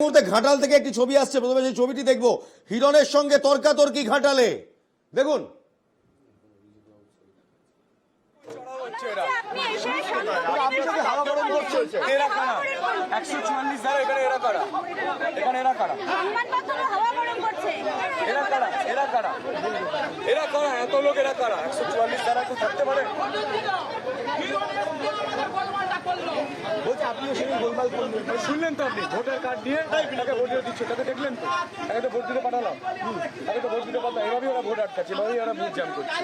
মুহূর্তে ঘাটাল থেকে একটি ছবি আসছে। প্রথমে সেই ছবিটি দেখব। হিরণের সঙ্গে তর্কাতর্কি ঘাটালে। দেখুন। এরা কারা? এত লোক এরা কারা? একশো চুয়াল্লিশ কেউ থাকতে পারে। বলছে আপনিও সেদিন গোলমাল করলেন। শুনলেন তো আপনি ভোটার কার্ড দিয়ে তাকে ভোট দিয়ে দিচ্ছে তাকে দেখলেন তো? তাকে তো ভোট দিতে পাঠালাম। তাকে তো ভোট দিতে পাঠালাম। এভাবেই ওরা ভোট আটকাচ্ছে এভাবেই ওরা ভোট জ্যাম করছে।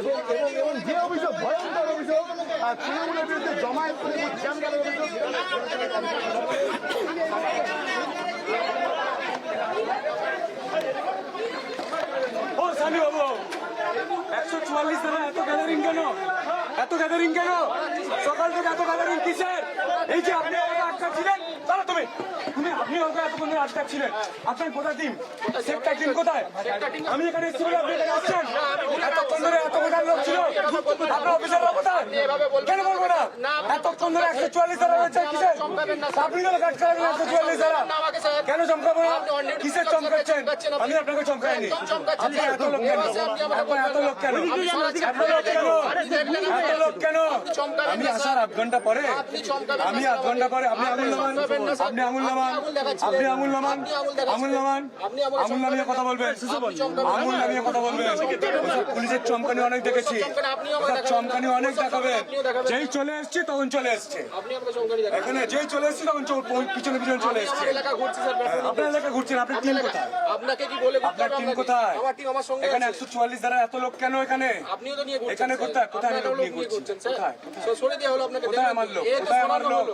এবং এবং এবং যে অভিযোগ ভয়ঙ্কর অভিযোগ আর তৃণমূলের বিরুদ্ধে জমায়েত করে জ্যাম গেলের অভিযোগ। ও সানি বাবু একশো চুয়াল্লিশ এত গ্যাদারিং কেন? এত গ্যাদারিং কেন? সকাল থেকে এত গ্যাদারিং কিসের? এই যে আপনি আমাকে আটকাচ্ছিলেন তারা তুমি। তুমি, আপনি আমাকে এতক্ষণ ধরে আটকাচ্ছিলেন আপনার কোথায় টিম সেক্টর টিম কোথায়? আমি এখানে এসেছি বলে আপনি এখানে আসছেন? এতক্ষণ ধরে এত কোথায় লোক ছিল। আপনার অফিসাররা কোথায় কেন বলব না? এতক্ষণ ধরে একশো চুয়াল্লিশ ধারা কিসের? আপনি তো কাজ করেন একশো চুয়াল্লিশ ধারা? কেন চমকাবো না? কিসের চমকাচ্ছেন? আমি আপনাকে চমকাইনি। আপনি এত লোক কেন? আপনার এত লোক কেন? এত লোক কেন? এত লোক কেন? আমি আসার আধ ঘণ্টা পরে আমি আধ ঘণ্টা পরে আপনি আঙুল নামান আপনি আঙুল নামান আপনি আঙুল নামান আঙুল নামান আঙুল নামিয়ে কথা বলবেন। আঙুল নামিয়ে কথা বলবেন। পুলিশের চমকানি অনেক দেখেছি। চমকানি অনেক দেখাবেন। যেই চলে এসছি তখন চলে এসছে। এখানে যেই চলে এসছি তখন পিছনে পিছনে চলে এসছে। আপনার এলাকা ঘুরছেন আপনার টিম কোথায়? আপনাকে কি বলে আপনার টিম কোথায়? আমার টিম আমার সঙ্গে এখানে একশো চুয়াল্লিশ দ্বারা এত লোক কেন এখানে? আপনিও তো নিয়ে এখানে কোথায়? কোথায় আমি নিয়ে ঘুরছেন কোথায় সরে দেওয়া হলো আপনাকে কোথায় আমার লোক? কোথায় আমার লোক?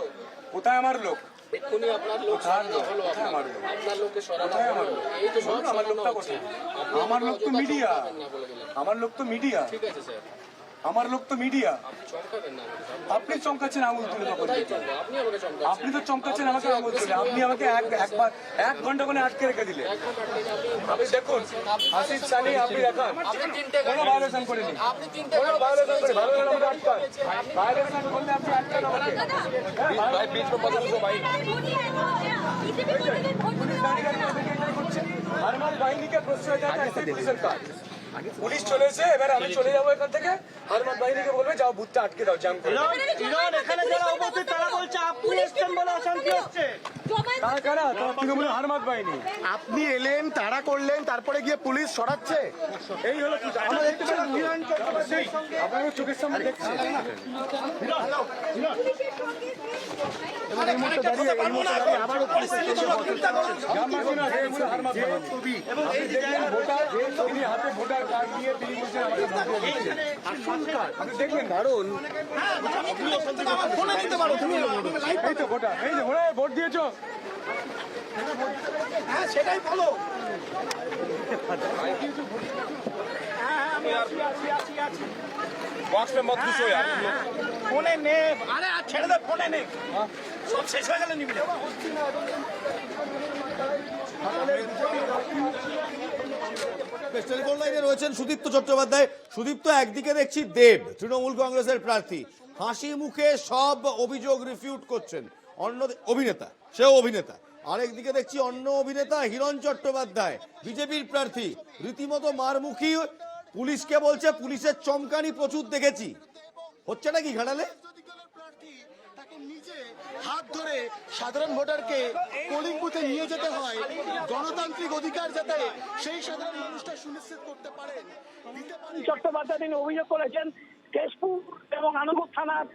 কোথায় আমার লোক? এক্ষুনি আপনার লোক সরানো হলো আমার আপনার লোক? লোককে সরানো আমার হলো। লোক? এই তো সব আমার লোকটা কোথায়? আমার লোক তো মিডিয়া। আমার লোক তো মিডিয়া। ঠিক আছে স্যার। আমার লোক তো মিডিয়া আপনি চমকাবেন না আমাকে, স্যার। আপনি চমকাচ্ছেন আঙুল তুলে তখন কোথায় চমকা? আপনি আমাকে চমকাচ্ছেন আপনি তো চমকাচ্ছেন আমাকে আঙুল তুলে আপনি আমাকে এক একবার এক ঘন্টা করে আটকে রেখে দিলে আপনি দেখুন হাসিফ সানি আপনি দেখান আপনি তিনটে কোনো ভায়োলেশন করিনি আপনি তিনটে কোনো ভায়োলেশন করি ভালো হলে আমাকে আটকান ভায়োলেশন করলে আপনি আটকান আমাকে ভাই बीच में मत घुसो भाई হারমাল বাহিনীকে প্রশ্রয় দেওয়া এটাই পুলিশের কাজ পুলিশ চলে এসে এবার আমি চলে যাব এখান থেকে। হারমাল বাহিনীকে বলবে যাও বুথটা আটকে দাও জ্যাম করে এখানে যারা উপস্থিত তারা বলছে আপনি এসছেন বলে অশান্তি হচ্ছে। তারা কারা? তারা তৃণমূলের হারমাত বাহিনী। আপনি এলেন তাড়া করলেন তারপরে গিয়ে পুলিশ সরাচ্ছে? এই হলো আপনার চোখের সামনে দেখছি। এই মুহূর্তে দাঁড়িয়ে এই মুহূর্তে দাঁড়িয়ে আবারও পুলিশ গ্রাম বাসিন্দা যে এগুলো হারমাত বাহিনী আপনি দেখলেন ভোটার তিনি হাতে ভোটার আমাকে ভোট দিয়েছ হ্যাঁ সেটাই এই তো ভোটার এই যে ভোটার ভোট দিয়েছো बॉक्स में मत घुसो यार ফোনে নে আরে আর ছেড়ে দে ফোনে নে সব শেষ হয়ে গেলে নিবি টেলিফোন লাইনে রয়েছেন সুদীপ্ত চট্টোপাধ্যায় সুদীপ্ত একদিকে দেখছি দেব তৃণমূল কংগ্রেসের প্রার্থী হাসি মুখে সব অভিযোগ রিফিউট করছেন অন্য অভিনেতা সেও অভিনেতা আরেকদিকে দেখছি অন্য অভিনেতা হিরণ চট্টোপাধ্যায় বিজেপির প্রার্থী রীতিমতো মারমুখী পুলিশকে বলছে পুলিশের চমকানি প্রচুর দেখেছি। হচ্ছে নাকি ঘাটালে হাত ধরে সাধারণ ভোটারকে পোলিং বুথে নিয়ে যেতে হয়। গণতান্ত্রিক অধিকার যাতে সেই সাধারণ মানুষটা সুনিশ্চিত করতে পারে পারেন। চট্টোপাধ্যায় তিনি অভিযোগ করেছেন কেশপুর এবং আনন্দপুর থানার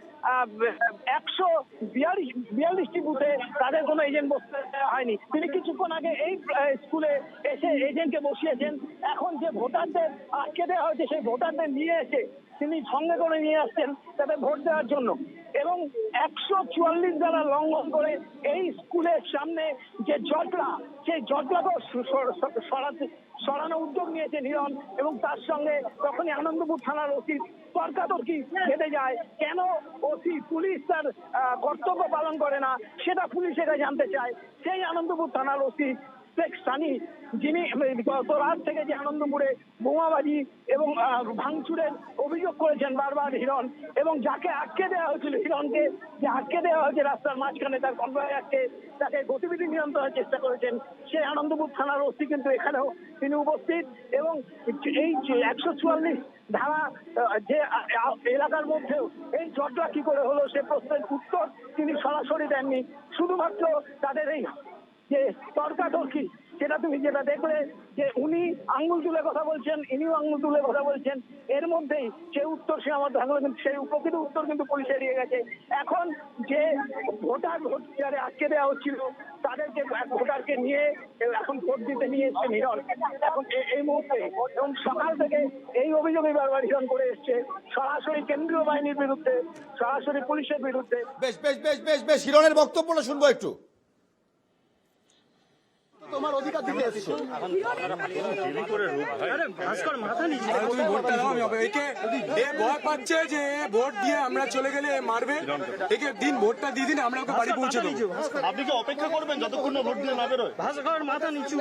একশো বিয়াল্লিশ, বিয়াল্লিশটি বুথে তাদের কোনো এজেন্ট বসতে হয়নি। তিনি কিছুক্ষণ আগে এই স্কুলে এসে এজেন্টকে বসিয়েছেন। এখন যে ভোটারদের আটকে দেওয়া হয়েছে, সেই ভোটারদের নিয়ে এসে তিনি সঙ্গে করে নিয়ে আসছেন তাদের ভোট দেওয়ার জন্য। এবং একশো চুয়াল্লিশ দ্বারা লঙ্ঘন করে এই স্কুলের সামনে যে জটলা, সেই জটলাকেও সরাতে সরানো উদ্যোগ নিয়েছে নিরন এবং তার সঙ্গে তখনই আনন্দপুর থানার ওসি তর্কাতর্কি খেতে যায়। কেন ওসি পুলিশ তার কর্তব্য পালন করে না? সেটা পুলিশ এটা জানতে চায়। সেই আনন্দপুর থানার ওসি শেখ সানি যিনি গত রাত থেকে যে আনন্দপুরে বোমাবাজি এবং ভাঙচুরের অভিযোগ করেছেন বারবার হিরণ এবং যাকে আটকে দেওয়া হয়েছিল হিরণকে, যে আটকে দেওয়া হয়েছে রাস্তার মাঝখানে তার কনভয় আটকে তাকে গতিবিধি নিয়ন্ত্রণের চেষ্টা করেছেন সেই আনন্দপুর থানার ওসি কিন্তু এখানেও তিনি উপস্থিত এবং এই একশো চুয়াল্লিশ ধারা যে এলাকার মধ্যেও এই জটলা কি করে হলো সে প্রশ্নের উত্তর তিনি সরাসরি দেননি, শুধুমাত্র তাদের এই যে তর্কাতর্কি সেটা তুমি যেটা দেখলে যে উনি আঙ্গুল তুলে কথা বলছেন, ইনিও আঙ্গুল তুলে কথা বলছেন, এর মধ্যেই সে উত্তর সে আমার থাকল কিন্তু সেই উপকৃত উত্তর কিন্তু পুলিশ এড়িয়ে গেছে। এখন যে ভোটার ভোট যারে আটকে দেওয়া হচ্ছিল, তাদেরকে ভোটারকে নিয়ে এখন ভোট দিতে নিয়ে এসছে হিরণ এখন এই মুহূর্তে এবং সকাল থেকে এই অভিযোগই বারবার হিরণ করে এসছে। সরাসরি কেন্দ্রীয় বাহিনীর বিরুদ্ধে, সরাসরি পুলিশের বিরুদ্ধে। বেশ বেশ বেশ বেশ বেশ, হিরণের বক্তব্যটা শুনব একটু। তোমার অধিকার দিতে এসেছ। একে ভয় পাচ্ছে যে ভোট দিয়ে আমরা চলে গেলে মারবে। একে দিন ভোটটা দিয়ে দিন আমরা ওকে বাড়ি পৌঁছে দেবো। আপনি কি অপেক্ষা করবেন যতক্ষণ ভোট দিয়ে না বেরোয়? ভাস্কর মাথা নিচু।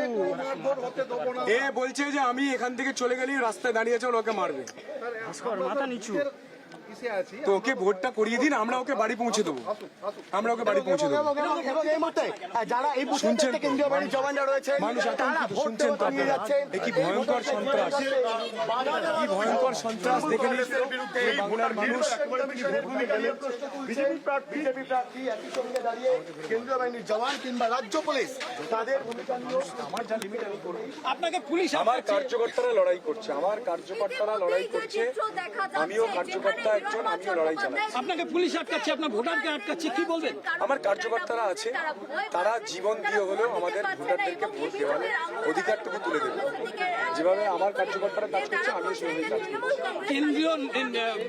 এ বলছে যে আমি এখান থেকে চলে গেলেই রাস্তায় দাঁড়িয়ে আছে ওকে মারবে। ভাস্কর মাথা নিচু। তো ওকে ভোটটা করিয়ে দিন আমরা ওকে বাড়ি পৌঁছে দেবো। আমরা ওকে বাড়ি পৌঁছে দেবো। আহ, যারা এই শুনছেন কেন্দ্রীয় বাহিনীর জওয়ানরা রয়েছে মানুষ আতঙ্কিত শুনছেন তো আপনারা? কি ভয়ঙ্কর সন্ত্রাস? কি ভয়ঙ্কর সন্ত্রাস? দেখে বাংলার মানুষ বিজেপি প্রার্থী বিজেপি প্রার্থী একই সঙ্গে দাঁড়িয়ে কেন্দ্রীয় বাহিনীর জওয়ান কিংবা রাজ্য পুলিশ তাদের ভূমিকা নিয়ে আপনাকে পুলিশ আমার কার্যকর্তারা লড়াই করছে আমার কার্যকর্তারা লড়াই করছে আমিও কার্যকর্তা একজন আমিও লড়াই চালাচ্ছি। আপনাকে পুলিশ আটকাচ্ছে আপনার ভোটারকে আটকাচ্ছে কি বলবেন? আমার কার্যকর্তারা আছে তারা জীবন দিয়ে হলেও আমাদের ভোটারদেরকে ভোট দেওয়ার অধিকারটুকু তুলে দেবে। যেভাবে আমার কার্যকর্তারা কাজ করছে আমিও সেভাবেই কাজ করছি। কেন্দ্রীয়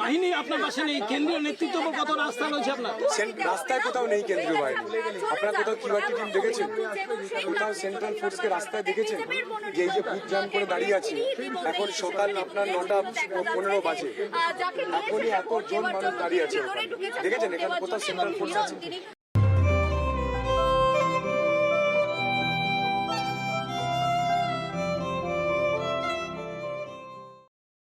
বাহিনী আপনার পাশে নেই কেন্দ্রীয় নেতৃত্ব কত রাস্তা রয়েছে আপনার? রাস্তায় কোথাও নেই কেন্দ্রীয় বাহিনী। আপনারা কোথাও কিউআরটি টিম দেখেছেন? কোথাও সেন্ট্রাল ফোর্সকে রাস্তায় দেখেছেন? যে এই যে বুথ জাম করে দাঁড়িয়ে আছে এখন সকাল আপনার নটা পনেরো বাজে। এখনই এত জন মানুষ দাঁড়িয়ে আছে। দেখেছেন এখানে কোথাও সেন্ট্রাল ফোর্স আছে